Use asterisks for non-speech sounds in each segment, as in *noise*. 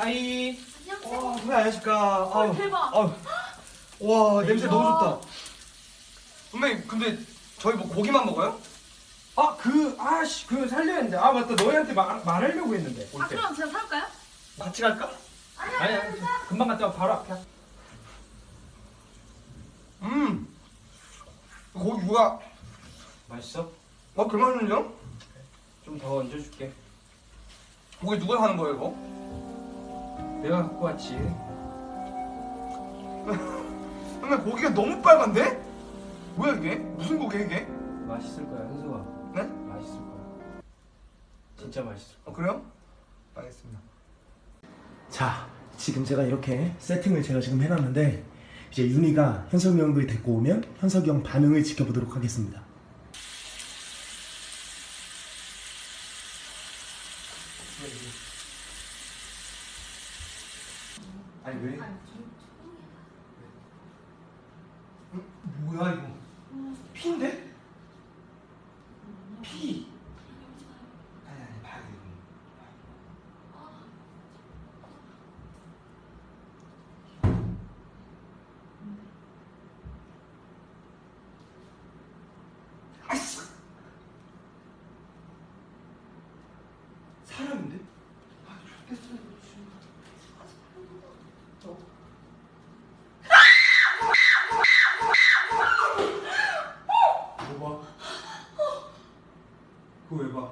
하이. 안녕하세요. 와, 선배 안녕하십니까. 헐, 아우, 대박. 아우. 와, 냄새. 너무 좋다. 선배님 근데 저희 뭐 고기만 먹어요? 아, 그, 아씨, 그 살려야 했는데. 아, 맞다. 너희한테 말, 말하려고 했는데. 올 아 때. 그럼 제가 사올까요? 같이 갈까? 아니 아니. 금방 갔다 와. 바로 앞이야. 음. 고기 누가? 맛있어? 어, 그 맛있는데요? 좀 더 얹어줄게. 고기 누가 하는 거예요 이거? 내가 갖고 왔지. *laughs* 선배 고기가 너무 빨간데? 뭐야 이게? 무슨 고기야 이게? 맛있을 거야, 현수가. 네? 맛있을 거야. 진짜 맛있을 거야. 어 그래요? 알겠습니다. 자, 지금 제가 이렇게 세팅을 제가 지금 해놨는데 이제 윤희가 현석이 형을 데리고 오면 현석이 형 반응을 지켜보도록 하겠습니다. 아니, 왜? 아니, 좀- 뭐야, 이거? 피인데? 피. 아니, 아니, 봐야 돼. 사람인데? 아, 좋겠어, 이거 지금. 어. 뭐 봐? 그거 왜 봐?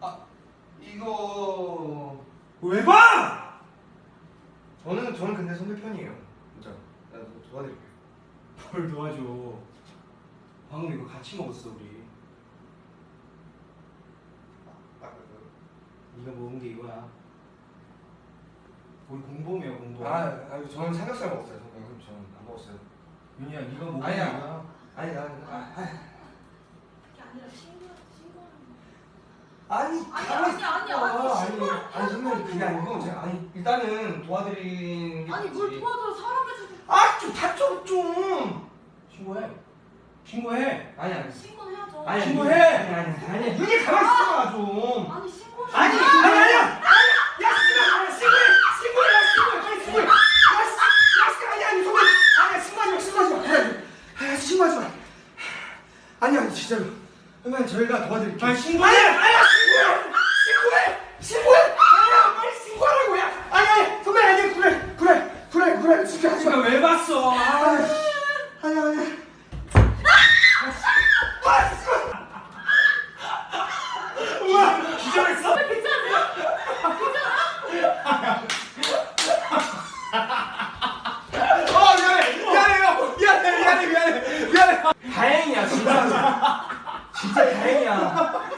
아 이거 왜 봐? 저는 저는 근데 선배 편이에요. 진짜. 나 도- 도와드릴게요. 뭘 도와줘. 방금 이거 같이 먹었어 우리. 아, 그- 네가 먹은 게 이거야. 우리 공범이야 공범. 아, 아니 저는 삼겹살 먹었어요. 선배님 저는 안 먹었어요. 윤희야 네가 먹은 아니야. 게 이거야. 아니 나는 아, 그게 아니라 신고 신고하는 아니 아니, 가만히 아니, 아니, 있어. 아니, 아니 신고를 아니 선배님 그게 아니고 제가 아니 일단은 도와드리는 게 아니 뭘 맞지. 도와줘 사람을 좀 아좀 다쳐 좀. 신고해. 신고해. 아니 아니. 신고는 해야죠. 아니 신고해! 아니 아니 아니 눈이 있어봐 좀. 아니 신고는 아니 해야죠. 아니 아니야. 야 신고 신고해 신고해 야 신고해 빨리 신고해. 야 씨, 야 씨, 아니 아니 선배 아니야 신고하지 마 신고하지 마. 그래. 아 신고하지 마. 아니 아니 진짜로. 선배님 저희가 도와드릴게요. 아니, 신고해! 아니야 아니야 신고해 신고해 신고해. 아니야 빨리 신고하라고 야. 아니 아니 선배 아니 그래 그래 그래 그래 진짜 하지 마. 왜 봤어? 아, 아니 아니. 우와 기절했어? 어 미안해 미안해요 미안해 미안해 미안해 미안해. 다행이야 진짜 진짜 다행이야.